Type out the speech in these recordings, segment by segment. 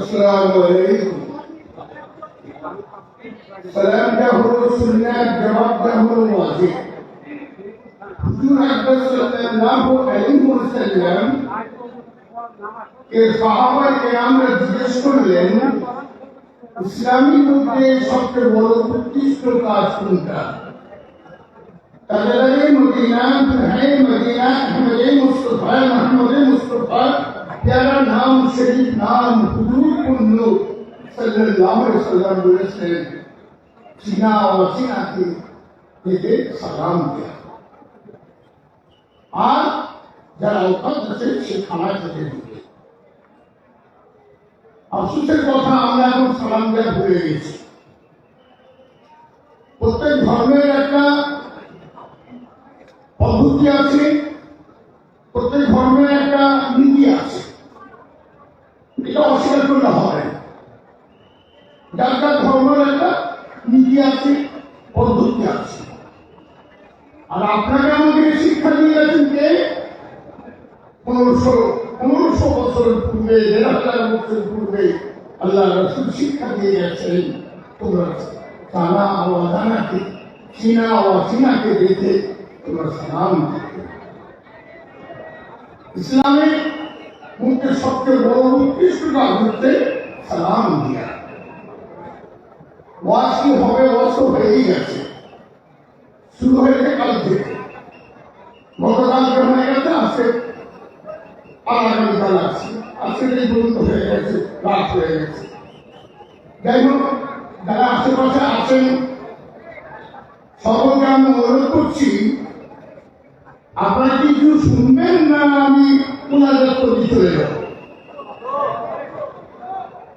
السلام علیکم۔ سلام کیا ہو جواب کیا ہو حضور اکبر صلی اللہ علیہ وسلم کہ صحابہ کرام জিজ্ঞেস করলেন کے মধ্যে সবচেয়ে বড় উৎকৃষ্ট কাজ কোনটা তাদের مدینہ হ্যাঁ مدینہ আহমদে مصطفیٰ، محمد مصطفیٰ প্যারা নাম, সেই নাম হুজুর পুণ্য সাল্লাল্লাহু আলাইহি সাল্লাম বলেছেন, সিনা অসিনাকে এতে সালাম দেয়া আর যারা অভ্যস্ত আছে, সে খানা খেতে দিবে। আফসোসের কথা, আমরা এখন সালাম দেওয়া ভুলে গেছি। প্রত্যেক ধর্মের একটা পদ্ধতি আছে সালাম দিয়া ওয়াজ কি হবে ওয়াজ তো হয়েই গেছে। শুরু হয়েছে কাল থেকে। গতকালকে হয়ে গেছে, আজকে আগামীকাল আছে। আজকে পর্যন্ত হয়ে গেছে, রাত হয়ে গেছে। যাই হোক, যারা আশেপাশে আছেন, সকলকে আমি অনুরোধ করছি, আপনারা কিছু শুনবেন না আমি করে চলে যাব?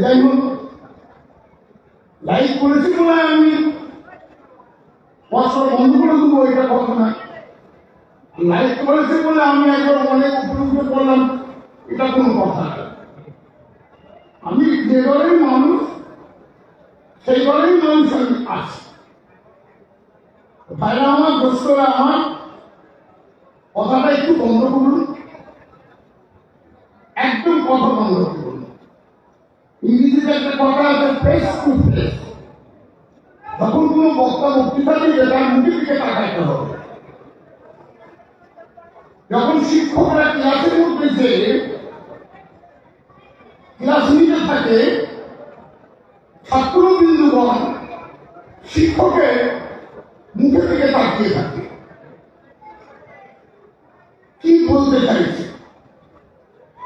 যাই হোক লাইক করেছি বলে আমি ওয়ার্ড বন্ধ করে দেবো, এটা কথা না। লাইক করেছে বলে আমি একবার অনেক উপলব্ধ করলাম, এটা কোনো কথা না। আমি যে ঘরের মানুষ, সেই ঘরেই মানুষ আমি আছি। ভাইরা আমার, দোস্তরা আমার, কথাটা একটু বন্ধ করুন। একদম কথা বন্ধ করুন। ইংরেজিতে কথা আছে ফেস টু যখন কোনো বক্তা বক্তৃতা দিবে তার মুখের দিকে তাকাইতে হবে। যখন শিক্ষকরা ক্লাসের মধ্যে যে ক্লাস নিতে থাকে, ছাত্রবৃন্দগণ শিক্ষকের মুখের দিকে তাকিয়ে থাকে। কি বলতে চাইছে?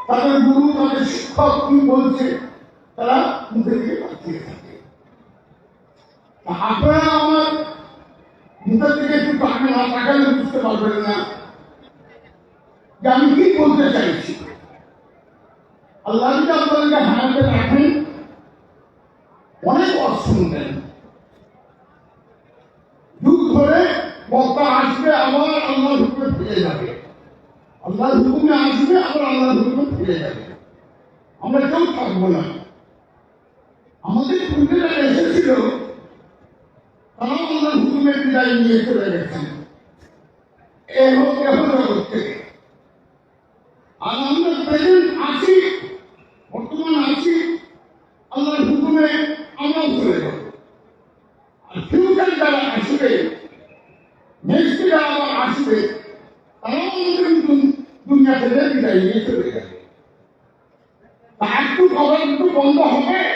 তাদের গুরু, তাদের শিক্ষক কি বলছে? তারা আপনারা আমার একটু না তাকালে বুঝতে পারবেন না। যে আমি কি বলতে চাইছি? আল্লাহ আপনাদেরকে হারাতে রাখেন, অনেক অর্থ শুনবেন যুগ ধরে বক্তা আসবে, আবার আল্লাহর হুকুমে ফিরে যাবে। আল্লাহর হুকুমে আসবে, আবার আল্লাহর হুকুমে ফিরে যাবে। আমরা কেউ থাকব না। আমাদের পূর্বে যারা এসেছিল। তারা আল্লাহর হুকুমে বিদায় নিয়ে চলে গেছেন এ হোক এখন জগৎ থেকে আর আমরা প্রেজেন্ট আছি, বর্তমান আছি, আল্লাহর হুকুমে আমরা চলে যাব। আর ফিউচার যারা আসবে নেক্সট যারা আবার আসবে, তারাও আমাদের দুনিয়া থেকে বিদায় নিয়ে চলে যাবে। তা খবর একটু বন্ধ হবে।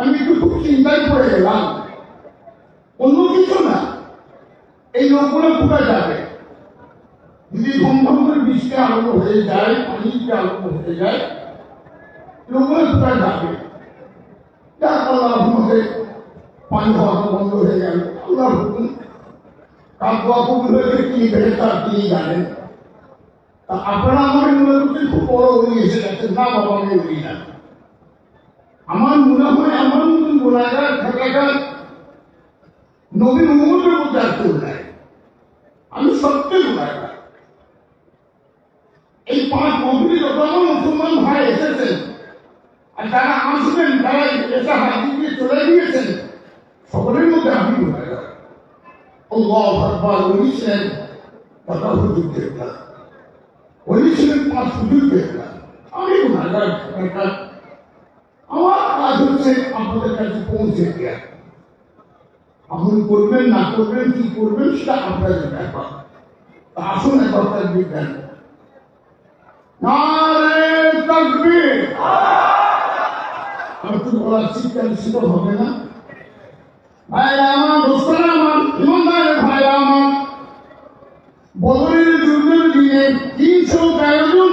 আমি একটু চিন্তায় পড়ে গেলাম অন্য কিছু না, এই লোকগুলো কোথায় যাবে। যদি ধম ধম করে বৃষ্টি আরম্ভ হয়ে যায়, পানিতে আরম্ভ হয়ে যায় লোকগুলো কোথায় যাবে। রহমতে পানি বন্ধ হয়ে গেল। আল্লাহ হুকুম হয়েছে কি বেড়েছে তিনি জানেন। তা আপনারা আমার মনে করছেন খুব বড় উনি এসে না, বাবা, আমি উনি না। আমার মনে হয় আমার মতন থাকাকার নবীন উমরের মধ্যে আর কেউ নাই। আমি সত্যি গোলাগার এই পাঁচ মন্ত্রী যত মুসলমান ভাই এসেছেন, আর যারা আসবেন তারা এসে হাতি দিয়ে চলে গিয়েছেন, সকলের মধ্যে আমি গোলাগার আল্লাহ আকবার, উনি কথা হুজুরদের কাজ উনি পাঁচ হুজুরদের কাজ আমি গোলাগার থাকাকার আমার কাজ হচ্ছে আপনাদের কাছে পৌঁছে দেওয়া আপনি করবেন, না করবেন, কি করবেন, সেটা আপনাদের ব্যাপার আসুন, একবার তাকবির। দেন আর তো বলার চিৎকার সেটা হবে না। ভাইরা আমার, দোস্তরা আমার, ইমানদারের ভাইরা আমার, বদরের যুদ্ধের দিনে তিনশো তেরো জন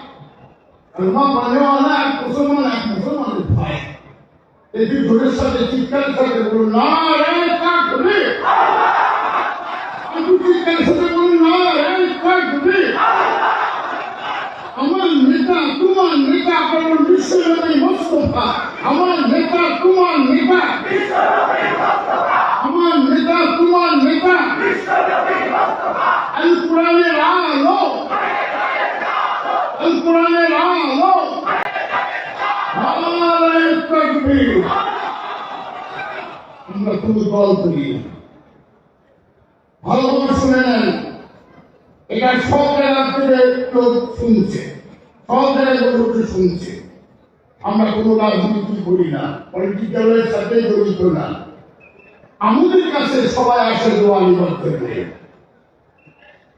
মুসলমানেওয়ালা এক মুসলমান এক মুসলমানের ভয় এটি ঘুরের সাথে চিৎকার সাথে বলুন না রে কাকবি আমি চিৎকার সাথে বলুন না রে কাকবি আমার নেতা, তোমার নেতা বলুন বিশ্বজনী মোস্তফা আমার নেতা, তোমার নেতা। আমার নেতা তোমার নেতা আল কোরআনের আলো। কোরআনের শুনছে সব জায়গায় লোক শুনছে আমরা কোনো রাজনীতি করি না পলিটিক্যালের সাথে জড়িত না আমাদের কাছে সবাই আসে দোয়ানি করতে যে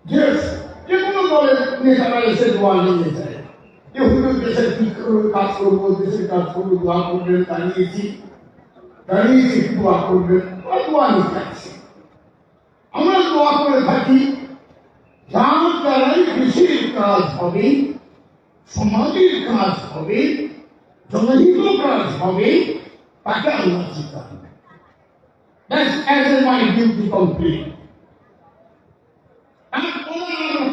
যে কোনো দলের নেতারা এসে দোয়া নিয়ে যায় যে দেশের কি করব কাজ করব, দেশের কাজ করব, দোয়া করবেন, দাঁড়িয়েছি। দাঁড়িয়েছি, দোয়া করবেন। দোয়া নিতে আসছি আমরা দোয়া করে থাকি, যার দ্বারাই দেশের কাজ হবে, সমাজের কাজ হবে জনহিত কাজ হবে, তাকে আল্লাহ জিতাবে That's as in my duty complete. আমি কোনো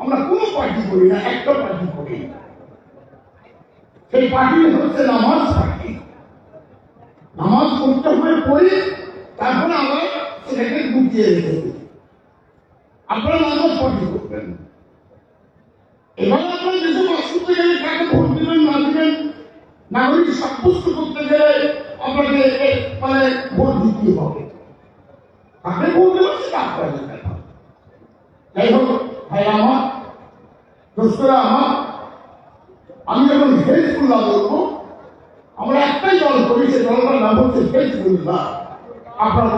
আমার কোনো পার্টি করি না, একটা পার্টি করি সেই পার্টি হচ্ছে নামাজ পার্টি। নামাজ তারপরে গুটিয়ে দিই। আপনারা নামাজ পার্টি করবেন। এবার আপনারা বাস করতে গেলে কাকে ভোট দিবেন, না দিবেন, নাগরিক সাব্যস্ত করতে গেলে আপনাকে মানে ভোট দিতে হবে। দেবো সেটা আপনাদের ব্যাপার যাই হোক, ভাই আমার দোস্তরা আমার, আমি যখন হেজবুল্লাহ বলব, আমরা একটাই দল করি সে দলটার নাম হচ্ছে হেজবুল্লাহ আপনার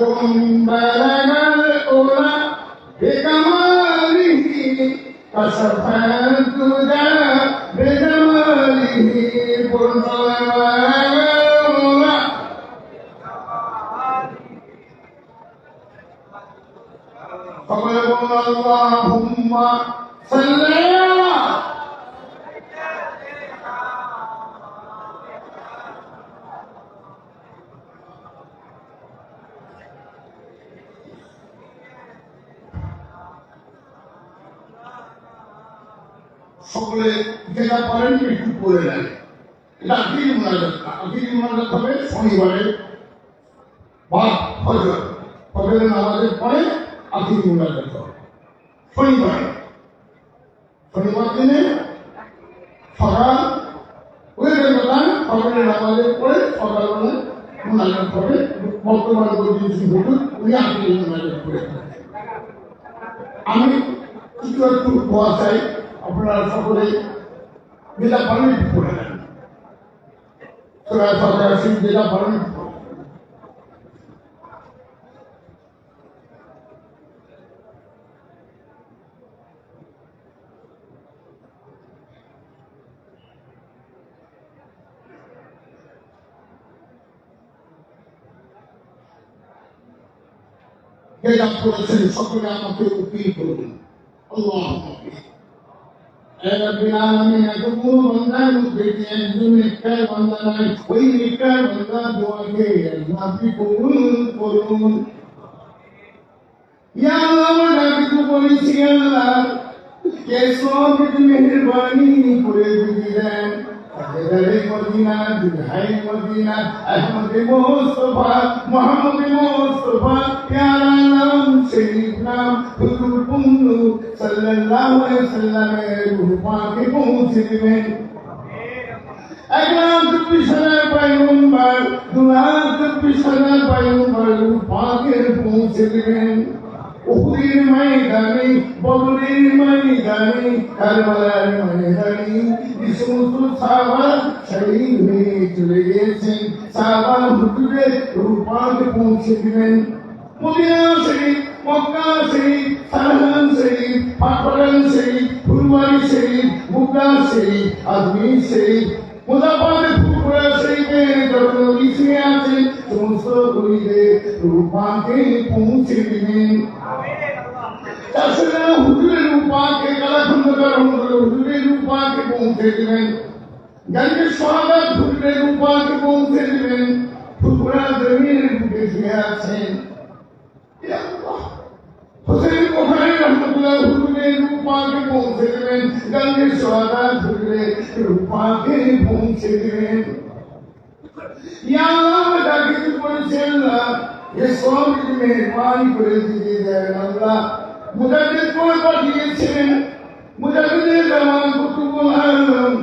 خبركم بلغ الأولى بكماله كشف সকলে যেটা করেন একটু করে নেন এটা আখির মোনাজাত। আখির মোনাজাত হবে শনিবারে বা ফজর। ফজরের নামাজের পরে আখির মোনাজাত হবে। শনিবারে। শনিবার দিনে সকাল ওয়েদের কথা ফজরের নামাজের পরে সকালবেলা মোনাজাত হবে। বর্তমান বৈদ্যুতিক হুজুর উনি আখির মোনাজাত করে আমি কিছু একটু চাই। আপনারা সকলে পারেন একটু করে নেন। যেটা করেছেন সকলে আমাকে উকিল করুন। আল্লাহ এতগুলো বন্ধার মধ্যে যে একজন একটা বন্ধা নাই ওই একটা বন্ধা দোয়াকে আপনি কবুল করুন ইয়া আল্লাহ আমার ডাকিতে বলেছি আল্লাহ কে সব মেহরবানি করে দিলেন হায়দারে মদিনা দুলহাই মদিনা আহমদ মুস্তফা মোহাম্মদ মুস্তফা প্যারা নাম শরীফ নাম হুজুর পুন্নু সাল্লাল্লাহু আলাইহি সাল্লামের রূহ পাকে পৌঁছে দিবেন। এক লাখ চব্বিশ হাজার পায়ুম্বার দু লাখ চব্বিশ হাজার পায়ুম্বার রূহ পাকে পৌঁছে দিবেন। উহুদের ময়দানে, বদরের ময়দানে, কারবালার ময়দানে এই সমস্ত সাহাবা শহীদ হয়ে চলে গিয়েছেন। সাহাবা হুজুরের রূপাকে পৌঁছে দিলেন মদিনা মক্কা শরীফ সারহান শরীফ পাটপাড়ান শরীফ ফুলবাড়ি শরীফ বুগা শরীফ আজমির শরীফ মুজাফারে ফুলপুরা শরীফে যত লিখে আছে, সমস্ত গরিবের রূপাকে পৌঁছে দিলেন তাছাড়া হুজুরের রূপাকে কালাখন্দকার হুজুরের রূপাকে পৌঁছে দিলেন গানের সহাবাদ হুজুরের রূপাকে পৌঁছে দিলেন ফুলপুরা জমিনের বুকে শুয়ে আছেন। হোসেন কোথায় রহমতুল্লাহ হুজুরের রূপাকে পৌঁছে দিলেন, গানের সহাবাদ হুজুরের রূপাকে পৌঁছে দিলেন। ইয়া আল্লাহ ডাকিতে বলেছেন আল্লাহ? এ সব মেহরবানি করে দিয়ে দেন আল্লাহ। মুজাহিদ করে পাঠিয়েছেন, মুজাহিদের জামান কুতুবুল আলম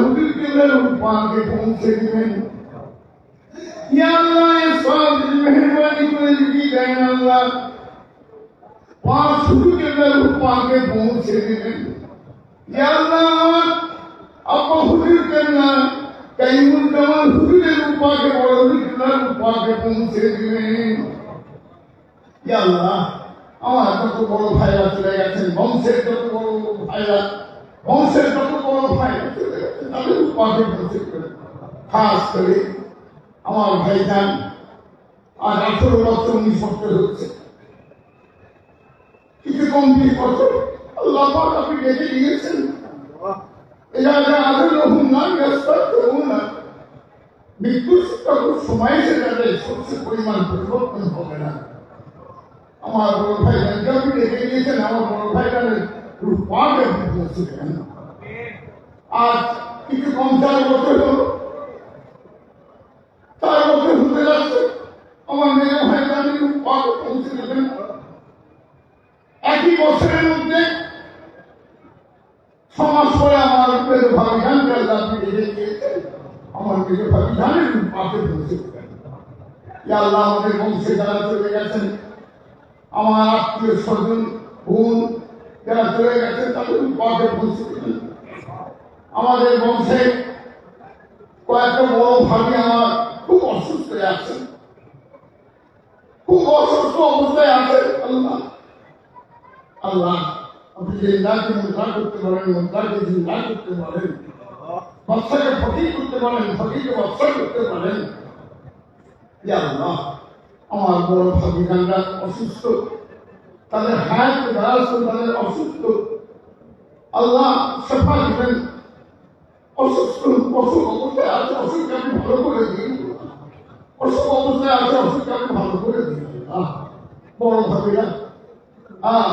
হুজুর আল্লাহ। দিলেন ইয়া আল্লাহ আপা হুজুর কেবলা কাইমুল জামান হুজুরের রূপাকে বড় হুজুরের রূপাকে পৌঁছে দিলেন ইয়া আল্লাহ আমার কত বড় ভাইরা চলে গেছেন, বংশের কত বড় ভাইরা বংশের কত বড় ভাইরা চলে গেছেন, তাদের পৌঁছে দিলেন খাস করে আমার ভাইজান আর আঠেরো বছর উনিশ হচ্ছে। কিছু কম বিশ বছর আল্লাহ আপনি রেখে দিয়েছেন সময় সবচেয়ে পরিমাণ হবে না। আমার বড় ভাই আপনি দিয়েছেন আমার বড় ভাইটার রূপাকে আপনি কম চার বছর হলো। চার বছর আমার মেয়ে ভাই দেবেন একই বছরের মধ্যে সমাজ পরে আমার মেয়ের ভাবিধান আপনি রেখে আমার মেয়ের ভাবিধানের রূপাকে পৌঁছে আল্লাহ আমাদের বংশে যারা চলে গেছেন, আমার আত্মীয় স্বজন, বোন যারা চলে গেছেন, তাদের রূপাকে পৌঁছে আমাদের বংশে কয়েকটা বড় ভাবি আমার খুব অসুস্থ হয়ে আছেন। খুব অসুস্থ অবস্থায় আছেন আল্লাহ। আল্লাহ, আপনি জিন্দাকে মুদ্রা করতে পারেন মুদ্রাকে জিন্দা করতে পারেন বাচ্চাকে ফকির করতে পারেন, ফকিরকে বাচ্চা করতে পারেন আল্লাহ, আমার বড় ভাবিকানরা অসুস্থ, তাদের হায়াত দ্বারা তাদের অসুস্থ, আল্লাহ সেফা দিবেন। অসুস্থ, অসুখ অবস্থায় আছে, অসুখকে আপনি ভালো করে দিন। অসুখ অবস্থায় আছে, অসুখকে আপনি ভালো করে দিন। বড় ভাবিরা, আহ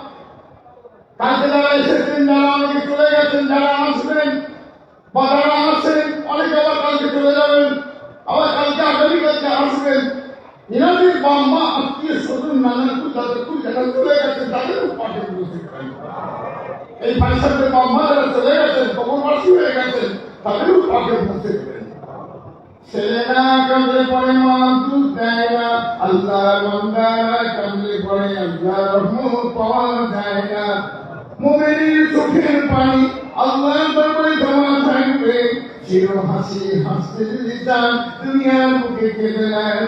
কালকে যারা এসেছেন যারা অনেকে চলে গেছেন, যারা আসবেন বা যারা আছেন অনেকে আবার কালকে চলে যাবেন, আবার কালকে আগামীকালকে আসবেন। এনাদের বাপ মা আত্মীয় স্বজন, নানা কুল তাদের কুল যারা চলে গেছেন তাদেরও পাঠে বসে এই পাঁচশাদের বাবা যারা চলে গেছেন, কবরবাসী হয়ে গেছেন তাদেরও পৌঁছে দেবেন ছেলেরা কামড়ে পড়ে, মা দুধ দেয় না, আল্লাহ বান্দারা কামড়ে পড়ে, আল্লাহ রহমত পাওয়া যায় না। মোমেনের চোখের পানি আল্লাহ দরবারে জমা থাকবে। চির হাসি হাসতে যদি চান, দুনিয়ার বুকে কেঁদে নেন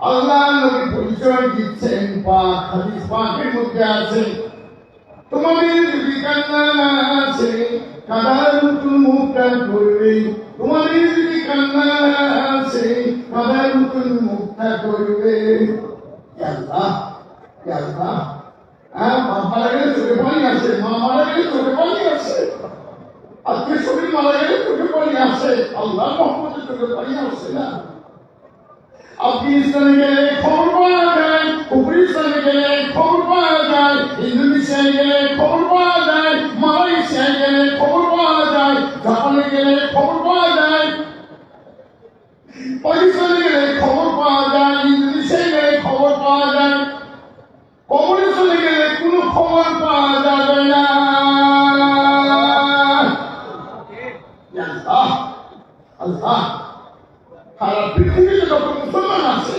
আল্লাহ নবী পরিচয় দিচ্ছেন, পাক হাদিস পাকের মধ্যে আছে। তোমাদের যদি কান্না আছে, কাদার মতন মুখটা করবে। তোমাদের যদি কান্না আছে, কাদার মতন মুখটা করবে। আল্লাহ আল্লাহ। হ্যাঁ বাপ মারা গেলে চোখে পানি আসে মা মারা গেলে চোখে পানি আসে আজকে শরীর মারা গেলে চোখে পানি আসে আল্লাহ যায়, মালয়েশিয়ায় গেলে খবর পাওয়া যায়, জাপানে গেলে খবর পৃথিবীতে যত মুসলমান আছে,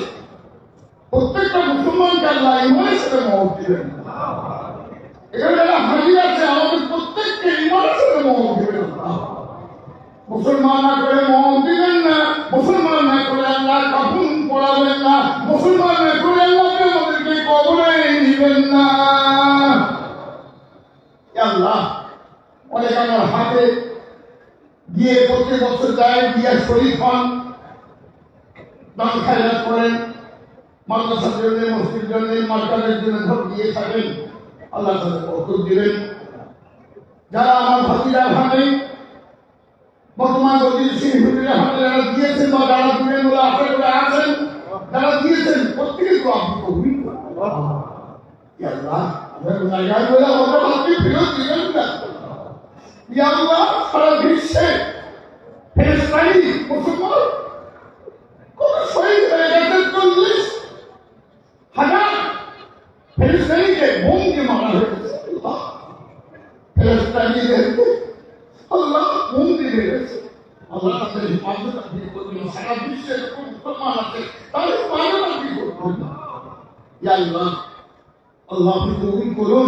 প্রত্যেকটা মুসলমানকে আল্লাহ ইমানের সাথে মহৎ দিবেন এখানে যারা হাজির আছে, আমাদের প্রত্যেককে ইমানের সাথে মহৎ দিবেন মুসলমান না করে মহৎ দিবেন না। মুসলমান না করে আল্লাহ কাপুন পড়াবেন না। মুসলমান না করে আল্লাহকে আমাদেরকে কবরে নিবেন না। আল্লাহ, অনেক আমার হাতে গিয়ে প্রত্যেক বছর যায় গিয়ে শরীর হন দান খায়রাত করেন মাদ্রাসার জন্য মসজিদের জন্য মার্কাজের জন্য সব দিয়ে থাকেন আল্লাহ তাদের বরকত দিবেন যারা আমার ভাতিরা ভাবে, বর্তমান গতির সিং হুজুরের হাতে যারা দিয়েছেন বা যারা দিবেন বলে আশা করে আছেন, যারা দিয়েছেন প্রত্যেকে তো আপনি কবুল। আল্লাহ ফেরত দিবেন সারা বিশ্বে ফেরেশতাই মুসলমান কত শহীদ হয়ে গেছে চল্লিশ হাজার ফেরেস্তানিকে বোম দিয়ে মারা হয়েছে। আল্লাহ ফেরেস্তানিদেরকে আল্লাহ বোম দিয়ে মেরেছে আল্লাহ তাদের হিফাজত আপনি করবেন সারা আল্লাহ করুন।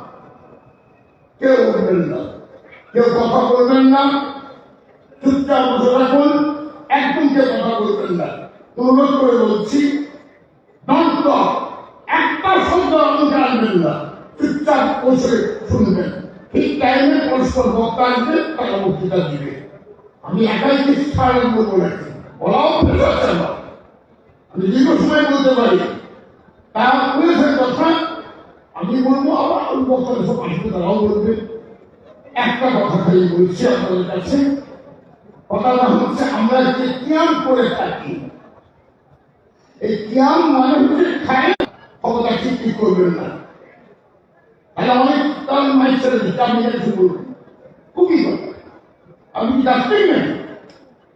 কেউ বলবেন না। কেউ কথা বলবেন না। চুপচাপ বসে রাখুন একদম কেউ কথা বলবেন না। অনুরোধ করে বলছি দন্ত একটা শব্দ আমাকে আনবেন না। চুপচাপ বসে শুনবেন। ঠিক টাইমে পরস্পর বক্তা আসবে, তারা বক্তৃতা দিবে। আমি একাই কিছু আরম্ভ করেছি। বলাও আমার। আমি দীর্ঘ সময় বলতে পারি। তা বলেছেন কথা আমি বলব সব আসবে তারাও বলবে একটা কথা খালি বলছি, আপনাদের কাছে। কথাটা হচ্ছে, আমরা যে কিয়াম করে থাকি, এই কিয়াম মানে হচ্ছে খায় ক্ষমতা ঠিক ঠিক করবেন না। তাহলে অনেক তার দিচ্ছে আমি কিছু বলব খুবই কথা আপনি কি ডাক্তারই নেন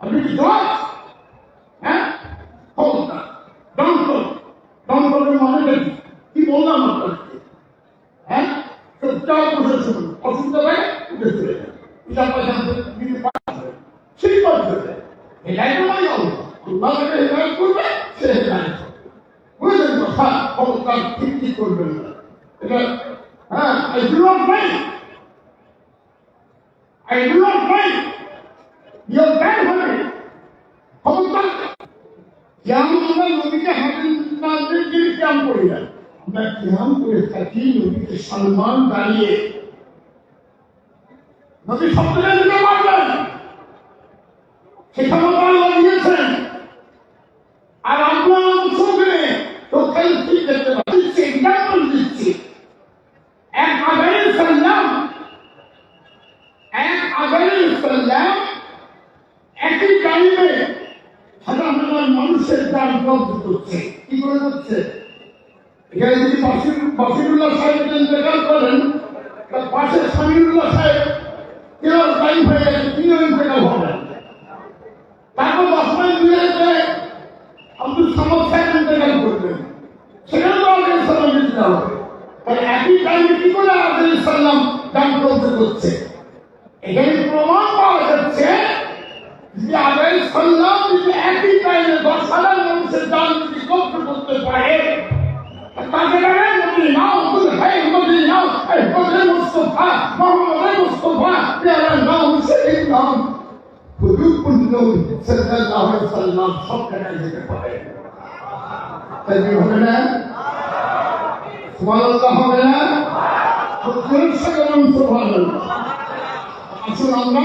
আপনি কি হ্যাঁ ক্ষমতা দন্ত দন্তের মানে কি? কি বললাম আপনাকে হ্যাঁ চুপচাপ বসে শুনুন অসুবিধা হয় উঠে চলে যান হিসাব পয়সা দিতে পারবে সেই পদ্ধতি এটাই তো নয় আল্লাহ আল্লাহ যাকে হেদায়ত করবে সে হেদায়ত হবে। বুঝলেন তো হ্যাঁ ক্ষমতা ঠিক ঠিক করবেন না এটা হ্যাঁ I do not mind I do not mind your bad হবে ক্ষমতা কেমন আমরা নদীকে হাতের নামে গিয়ে কেমন করি না আমরা কেমন করে থাকি নদীকে সম্মান দাঁড়িয়ে নদী শব্দটা দিতে পারবেন সেখানে আল্লাহ দিয়েছেন আর আমরা অংশকে টোটাল ঠিক দেখতে পাচ্ছি দিচ্ছি এক্সাম্পল দিচ্ছি এক আগামী সাল্লাম এক আগামী সাল্লাম একই টাইমে হাজার হাজার মানুষের প্রাণ কবজ করছে কি করে করছে এখানে যদি বাসির বাসিরুল্লাহ সাহেব ইন্তেকাল করেন তার পাশে সামিরুল্লাহ সাহেব কেউ টাইম হয়ে গেছে তিনিও ইন্তেকাল হবেন তারপর দশ মাইল দূরে যেতে করতে প্রমাণ পাওয়া যাচ্ছে যে আগে সাল্লাম যদি একই টাইমে দশ হাজার মানুষের দান যদি কবজ করতে পারে, তাকে বলে নাও ভাই নবী নাও নাম সব জায়গায় যেতে পারে। তাই কি হবে না? সুবহানাল্লাহ হবে না? তো কোন সাগরম সুবহানাল্লাহ। আসুন আমরা